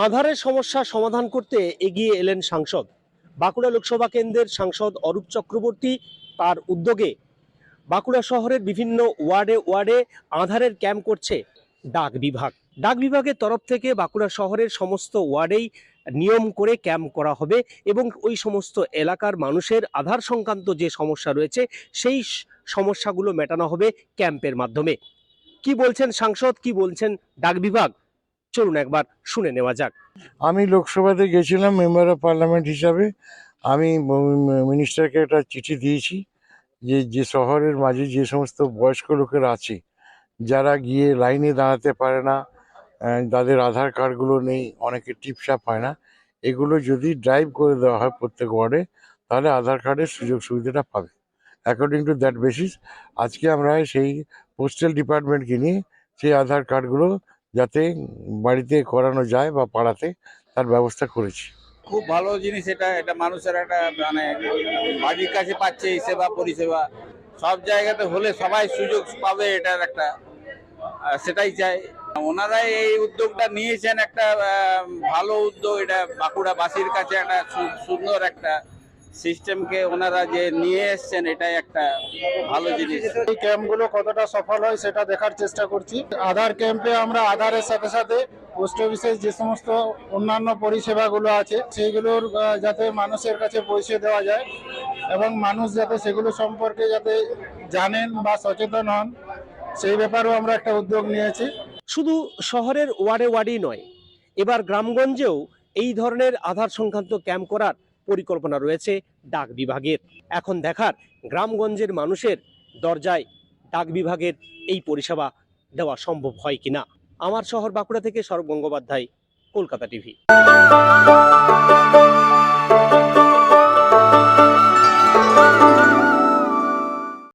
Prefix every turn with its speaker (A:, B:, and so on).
A: শহরের সমস্যা সমাধান করতে এগিয়ে এলেন সাংসদ। বাঁকুড়া লোকসভা কেন্দ্রের সাংসদ অরূপ চক্রবর্তী তার উদ্যোগে বাঁকুড়া শহরের বিভিন্ন ওয়ার্ডে ওয়ার্ডে আধারের ক্যাম্প করছে ডাক বিভাগ। ডাক বিভাগের তরফ থেকে বাঁকুড়া শহরের সমস্ত ওয়ার্ডেই নিয়ম করে ক্যাম্প করা হবে এবং ওই সমস্ত এলাকার মানুষের আধার সংক্রান্ত যে সমস্যা রয়েছে, সেই সমস্যাগুলো মেটানো হবে ক্যাম্পের মাধ্যমে। কি বলছেন সাংসদ? কি বলছেন ডাক বিভাগ? চলুন একবার শুনে নেওয়া যাক।
B: আমি লোকসভাতে গেছিলাম, মেম্বার অফ পার্লামেন্ট হিসাবে। আমি মিনিস্টারকে একটা চিঠি দিয়েছি যে যে শহরের মাঝে যে সমস্ত বয়স্ক লোকেরা আছে, যারা গিয়ে লাইনে দাঁড়াতে পারে না যাদের আধার কার্ডগুলো নেই, অনেকে টিপসাপ হয় না, এগুলো যদি ড্রাইভ করে দেওয়া হয় প্রত্যেক ওয়ার্ডে, তাহলে আধার কার্ডের সুযোগ সুবিধাটা পাবে। অ্যাকর্ডিং টু দ্যাট বেসিস আজকে আমরা সেই পোস্টাল ডিপার্টমেন্টকে নিয়ে সেই আধার কার্ডগুলো যাতে বাড়িতে করানো যায় বা পাড়াতে তার ব্যবস্থা করেছি।
C: খুব ভালো জিনিস এটা এটা মানুষের একটা মানে বাড়ির কাছে পাচ্ছে এই সেবা, পরিষেবা। সব জায়গাতে হলে সবাই সুযোগ পাবে এটার একটা সেটাই চাই। ওনারা এই উদ্যোগটা নিয়েছেন একটা ভালো উদ্যোগ। এটা বাঁকুড়াবাসীর কাছে একটা সুন্দর একটা সিস্টেমকে ওনারা যে নিয়ে এসছেন এটাই একটা ভালো জিনিস।
D: এই ক্যাম্পগুলো কতটা সফল হয় সেটা দেখার চেষ্টা করছি। আধার ক্যাম্পে আমরা আধারের সাথে সাথে পোস্ট অফিসের যে সমস্ত অন্যান্য পরিষেবাগুলো আছে সেইগুলোর যাতে মানুষের কাছে পৌঁছে দেওয়া যায় এবং মানুষ যাতে সেগুলো সম্পর্কে যাতে জানেন বা সচেতন হন সেই ব্যাপারেও আমরা একটা উদ্যোগ নিয়েছি।
A: শুধু শহরের ওয়ার্ডে ওয়ার্ডেই নয় এবার গ্রামগঞ্জেও এই ধরনের আধার সংক্রান্ত ক্যাম্প করার পরিকল্পনা রয়েছে ডাক বিভাগের। এখন দেখার গ্রামগঞ্জের মানুষের দরজায় ডাক বিভাগের এই পরিষেবা দেওয়া সম্ভব হয় কিনা। আমার শহর বাঁকুড়া থেকে সৌরভ গঙ্গোপাধ্যায়, কলকাতা টিভি।